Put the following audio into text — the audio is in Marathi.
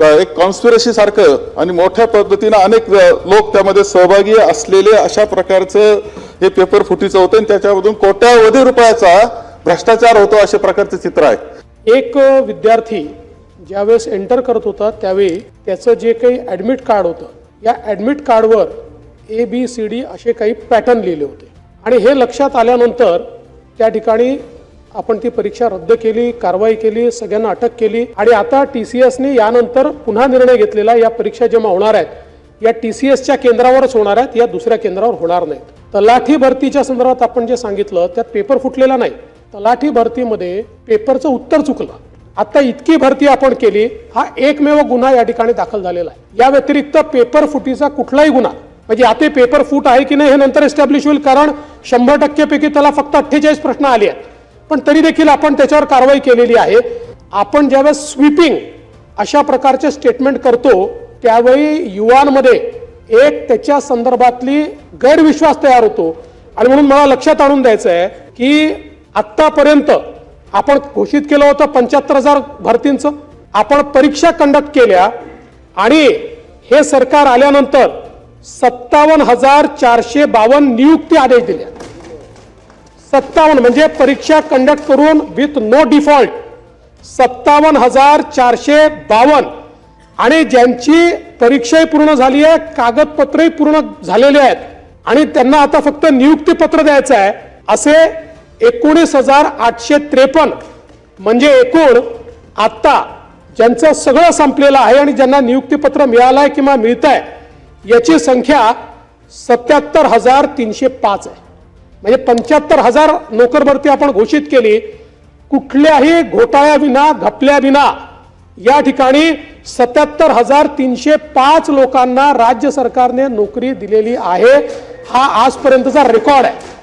एक कॉन्स्पिरसी सारखं आणि मोठ्या पद्धतीनं अनेक लोक त्यामध्ये सहभागी असलेले अशा प्रकारचं हे पेपर फुटीचं होतं आणि त्याच्यामधून कोट्यावधी रुपयाचा भ्रष्टाचार होतो अशा प्रकारचं चित्र आहे. एक विद्यार्थी ज्यावेळेस एंटर करत होता त्यावेळी त्याचं जे काही ॲडमिट कार्ड होतं या ॲडमिट कार्डवर ए बी सी डी असे काही पॅटर्न लिहिले होते. आणि हे लक्षात आल्यानंतर त्या ठिकाणी आपण ती परीक्षा रद्द केली कारवाई केली सगळ्यांना अटक केली आणि आता टी सी एसने यानंतर पुन्हा निर्णय घेतलेला या परीक्षा जेव्हा होणार आहेत या टी सी एसच्या केंद्रावरच होणार आहेत या दुसऱ्या केंद्रावर होणार नाहीत. तलाठी भरतीच्या संदर्भात आपण जे सांगितलं त्यात पेपर फुटलेला नाही. तलाठी भरतीमध्ये पेपरचं उत्तर चुकलं. आता इतकी भरती आपण केली हा एकमेव गुन्हा या ठिकाणी दाखल झालेला आहे. या व्यतिरिक्त पेपर फुटीचा कुठलाही गुन्हा म्हणजे आता पेपर फूट आहे की नाही हे नंतर एस्टॅब्लिश होईल कारण शंभर टक्केपैकी त्याला फक्त अठ्ठेचाळीस प्रश्न आले आहेत. पण तरी देखील आपण त्याच्यावर कारवाई केलेली आहे. आपण ज्यावेळेस स्वीपिंग अशा प्रकारचे स्टेटमेंट करतो त्यावेळी युवांमध्ये एक त्याच्या संदर्भातली गैरविश्वास तयार होतो. आणि म्हणून मला लक्षात आणून द्यायचं आहे की आत्तापर्यंत आपण घोषित केलं होतं पंच्याहत्तर हजार भरतींचं. आपण परीक्षा कंडक्ट केल्या आणि हे सरकार आल्यानंतर सत्तावन्न हजार चारशे बावन्न नियुक्ती आदेश दिल्या सत्तावन्न म्हणजे परीक्षा कंडक्ट करून विथ नो डिफॉल्ट सत्तावन्न हजार चारशे बावन्न. आणि ज्यांची परीक्षाही पूर्ण झाली आहे कागदपत्रही पूर्ण झालेले आहेत. आणि त्यांना आता फक्त नियुक्तीपत्र द्यायचं आहे. असे एकोणीस हजार आठशे त्रेपन्न. म्हणजे एकूण आत्ता ज्यांचं सगळं संपलेलं आहे आणि ज्यांना नियुक्तीपत्र मिळालं आहे किंवा मिळत आहे याची संख्या सत्याहत्तर हजार तीनशे पाच आहे. म्हणजे पंच्याहत्तर हजार नोकर भरती आपण घोषित केली कुठल्याही घोटाळ्याविना घपल्याविना या ठिकाणी सत्याहत्तर हजार तीनशे पाच लोकांना राज्य सरकारने नोकरी दिलेली आहे. हा आजपर्यंतचा रेकॉर्ड आहे.